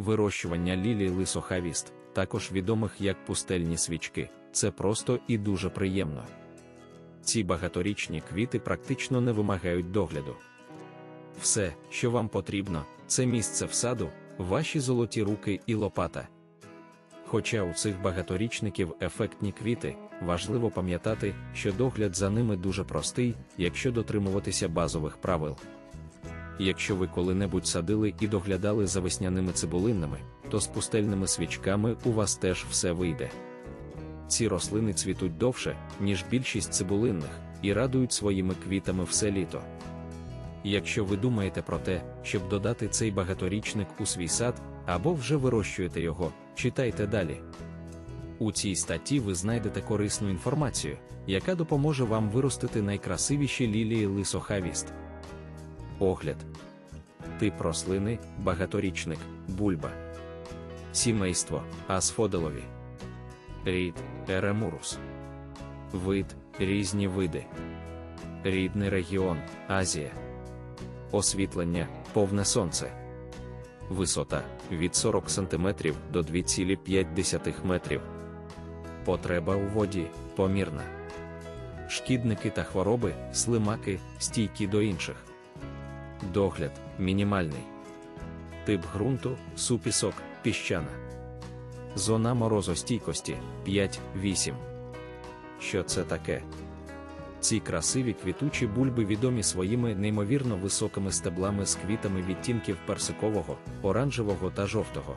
Вирощування лілій лисохавіст, також відомих як пустельні свічки, це просто і дуже приємно. Ці багаторічні квіти практично не вимагають догляду. Все, що вам потрібно, це місце в саду, ваші золоті руки і лопата. Хоча у цих багаторічників ефектні квіти, важливо пам'ятати, що догляд за ними дуже простий, якщо дотримуватися базових правил. Якщо ви коли-небудь садили і доглядали за весняними цибулинами, то з пустельними свічками у вас теж все вийде. Ці рослини цвітуть довше, ніж більшість цибулинних, і радують своїми квітами все літо. Якщо ви думаєте про те, щоб додати цей багаторічник у свій сад, або вже вирощуєте його, читайте далі. У цій статті ви знайдете корисну інформацію, яка допоможе вам виростити найкрасивіші лілії лисохавіст. Огляд. Тип рослини, багаторічник, бульба. Сімейство асфоделові. Рід Еремурус. Вид різні види. Рідний регіон Азія. Освітлення повне сонце. Висота від 40 см до 2,5 метрів. Потреба у воді помірна. Шкідники та хвороби, слимаки, стійкі до інших. Догляд мінімальний. Тип ґрунту супісок, піщана. Зона морозостійкості 5-8. Що це таке? Ці красиві квітучі бульби відомі своїми неймовірно високими стеблами з квітами відтінків персикового, оранжевого та жовтого.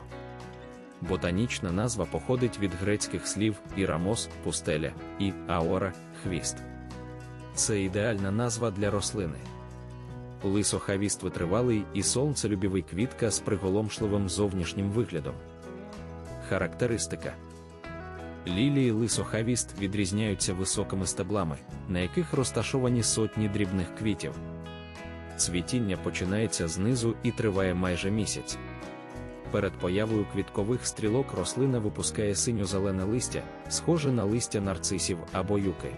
Ботанічна назва походить від грецьких слів ірамос пустеля і аора хвіст. Це ідеальна назва для рослини. Лисохавіст витривалий і сонцелюбівий квітка з приголомшливим зовнішнім виглядом. Характеристика Лілії лисохавіст відрізняються високими стеблами, на яких розташовані сотні дрібних квітів. Цвітіння починається знизу і триває майже місяць. Перед появою квіткових стрілок рослина випускає синьо-зелене листя, схоже на листя нарцисів або юки.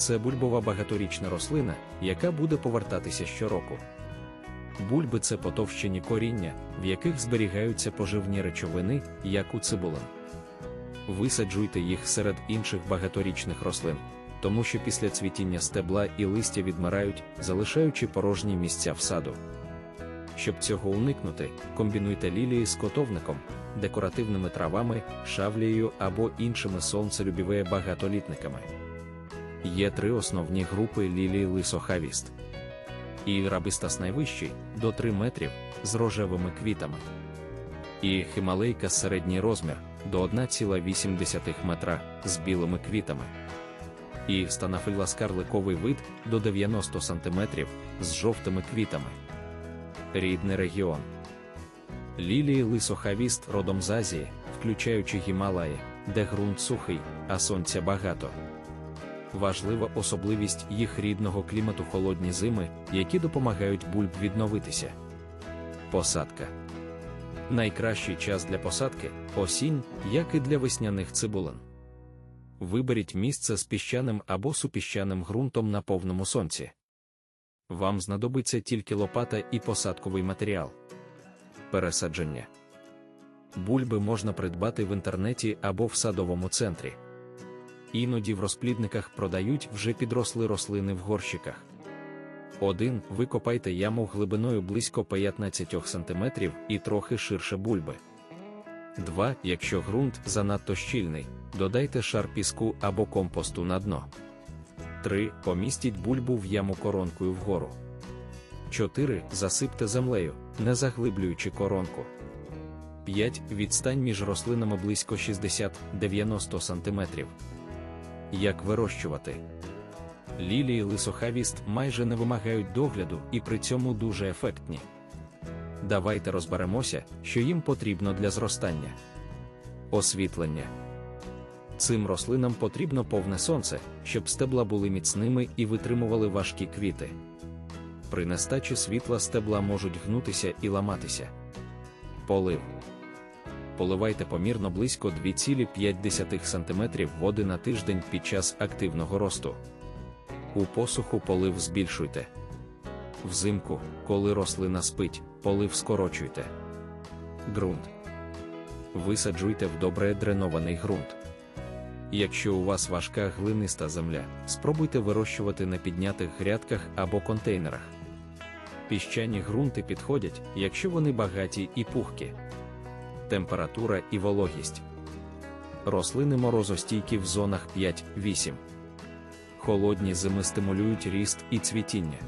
Це бульбова багаторічна рослина, яка буде повертатися щороку. Бульби це потовщені коріння, в яких зберігаються поживні речовини, як у цибулин. Висаджуйте їх серед інших багаторічних рослин, тому що після цвітіння стебла і листя відмирають, залишаючи порожні місця в саду. Щоб цього уникнути, комбінуйте лілії з котовником, декоративними травами, шавлією або іншими сонцелюбівими багатолітниками. Є три основні групи лілії лисохавіст. І рабистас найвищий до 3 метрів з рожевими квітами. І хималейка середній розмір до 1,8 метра з білими квітами. І станафилла скарликовий вид до 90 см з жовтими квітами. Рідний регіон. Лілії лисохавіст родом з Азії, включаючи Гімалаї, де ґрунт сухий, а сонця багато. Важлива особливість їх рідного клімату холодні зими, які допомагають бульб відновитися. Посадка. Найкращий час для посадки осінь, як і для весняних цибулин. Виберіть місце з піщаним або супіщаним ґрунтом на повному сонці. Вам знадобиться тільки лопата і посадковий матеріал. Пересадження. Бульби можна придбати в інтернеті або в садовому центрі. Іноді в розплідниках продають вже підросли рослини в горщиках. 1. Викопайте яму глибиною близько 15 см і трохи ширше бульби. 2. Якщо ґрунт занадто щільний, додайте шар піску або компосту на дно. 3. Помістіть бульбу в яму коронкою вгору. 4. Засипте землею, не заглиблюючи коронку. 5. Відстань між рослинами близько 60-90 см. Як вирощувати? Лілії лисохавіст майже не вимагають догляду і при цьому дуже ефектні. Давайте розберемося, що їм потрібно для зростання. Освітлення. Цим рослинам потрібно повне сонце, щоб стебла були міцними і витримували важкі квіти. При нестачі світла стебла можуть гнутися і ламатися. Полив. Поливайте помірно близько 2,5 см води на тиждень під час активного росту. У посуху полив збільшуйте. Взимку, коли рослина спить, полив скорочуйте. Ґрунт. Висаджуйте в добре дренований ґрунт. Якщо у вас важка глиниста земля, спробуйте вирощувати на піднятих грядках або контейнерах. Піщані ґрунти підходять, якщо вони багаті і пухкі. Температура і вологість. Рослини морозостійкі в зонах 5-8. Холодні зими стимулюють ріст і цвітіння.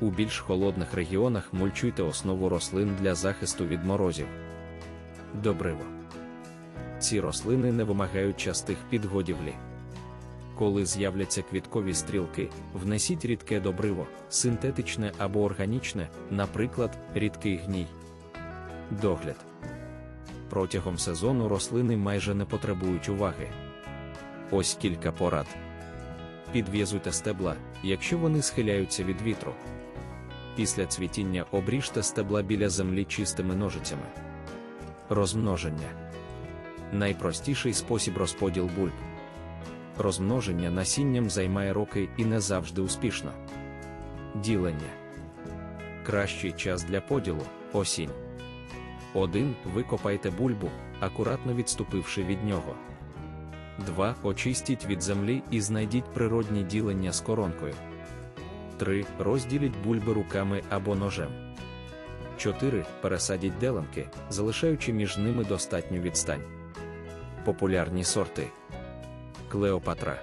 У більш холодних регіонах мульчуйте основу рослин для захисту від морозів. Добриво. Ці рослини не вимагають частих підгодівлі. Коли з'являться квіткові стрілки, внесіть рідке добриво, синтетичне або органічне, наприклад, рідкий гній. Догляд. Протягом сезону рослини майже не потребують уваги. Ось кілька порад. Підв'язуйте стебла, якщо вони схиляються від вітру. Після цвітіння обріжте стебла біля землі чистими ножицями. Розмноження найпростіший спосіб розподіл бульб. Розмноження насінням займає роки і не завжди успішно. Ділення. Кращий час для поділу осінь. 1. Викопайте бульбу, акуратно відступивши від нього. 2. Очистіть від землі і знайдіть природні ділення з коронкою. 3. Розділіть бульби руками або ножем. 4. Пересадіть деленки, залишаючи між ними достатню відстань. Популярні сорти Клеопатра.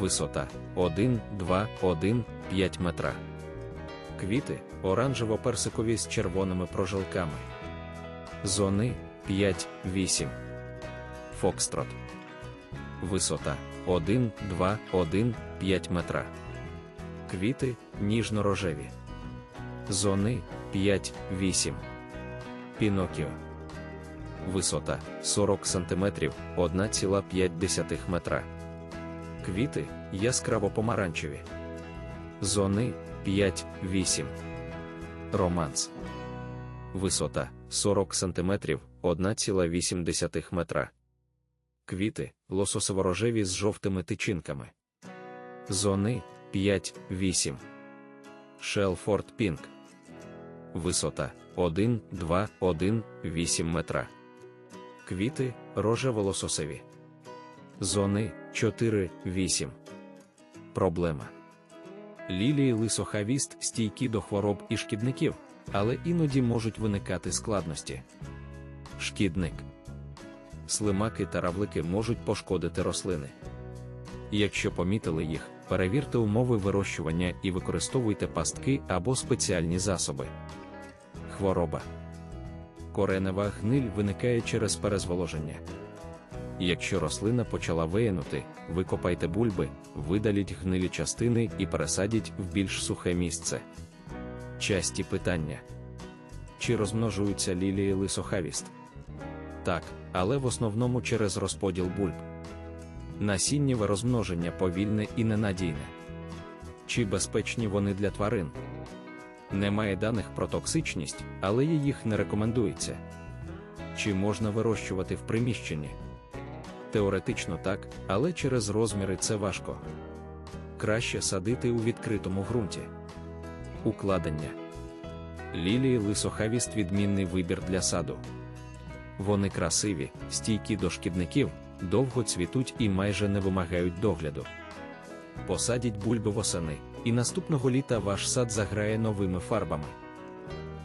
Висота 1, 2, 1, 5 метра. Квіти оранжево-персикові з червоними прожилками. Зони 5, 8. Фокстрот. Висота 1, 2, 1, 5 метра. Квіти ніжно-рожеві. Зони 5, 8. Пінокіо. Висота 40 см 1,5 метра. Квіти яскраво помаранчеві. Зони 5-8. Романс. Висота 40 см 1,8 метра. Квіти лососово-рожеві з жовтими тичинками. Зони 5-8. Шелфорд Пінк. Висота 1, 2, 1, 8 метра. Квіти рожево-лососеві. Зони 4-8. Проблема. Лілії лисохавіст стійкі до хвороб і шкідників, але іноді можуть виникати складності. Шкідник. Слимаки та равлики можуть пошкодити рослини. Якщо помітили їх, перевірте умови вирощування і використовуйте пастки або спеціальні засоби. Хвороба коренева гниль виникає через перезволоження. Якщо рослина почала виянути, викопайте бульби, видаліть гнилі частини і пересадіть в більш сухе місце. Часті питання: чи розмножуються лілії лисохавіст? Так, але в основному через розподіл бульб. Насіннєве розмноження повільне і ненадійне. Чи безпечні вони для тварин? Немає даних про токсичність, але їх не рекомендується. Чи можна вирощувати в приміщенні? Теоретично так, але через розміри це важко. Краще садити у відкритому ґрунті. Укладення лілії лисохавіст відмінний вибір для саду. Вони красиві, стійкі до шкідників, довго цвітуть і майже не вимагають догляду. Посадіть бульби восени і наступного літа ваш сад заграє новими фарбами.